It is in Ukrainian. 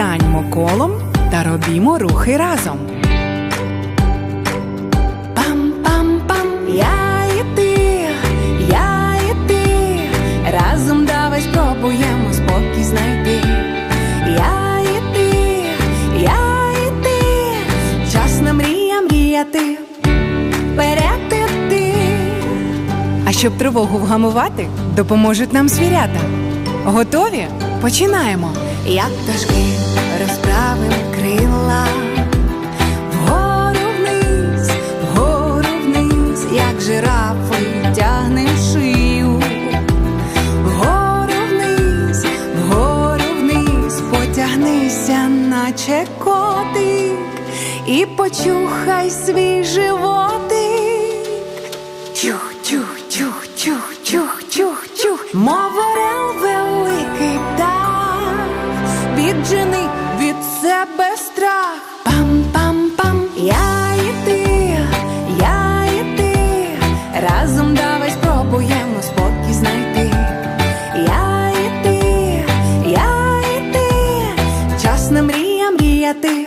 Станьмо колом та робімо рухи разом. Пам-пам-пам, я і ти, я і ти, разом давай спробуємо спокій знайти. Я і ти, я і ти, час на мрія мріяти, вперед іти. А щоб тривогу вгамувати, допоможуть нам звірята. Готові? Починаємо. Як пташки розправим крила. Вгору вниз, вгору вниз, як жирафи тягнем шию. Вгору вниз, вгору вниз, потягнися, наче котик, і почухай свій животик. Чух, чух, чух, чух, чух, чух, чух, мов орел великий птах, віджени від себе страх. Пам-пам-пам, я і ти, я і ти, разом давай спробуємо спокій знайти. Я і ти, я і ти, час на мрія мріяти.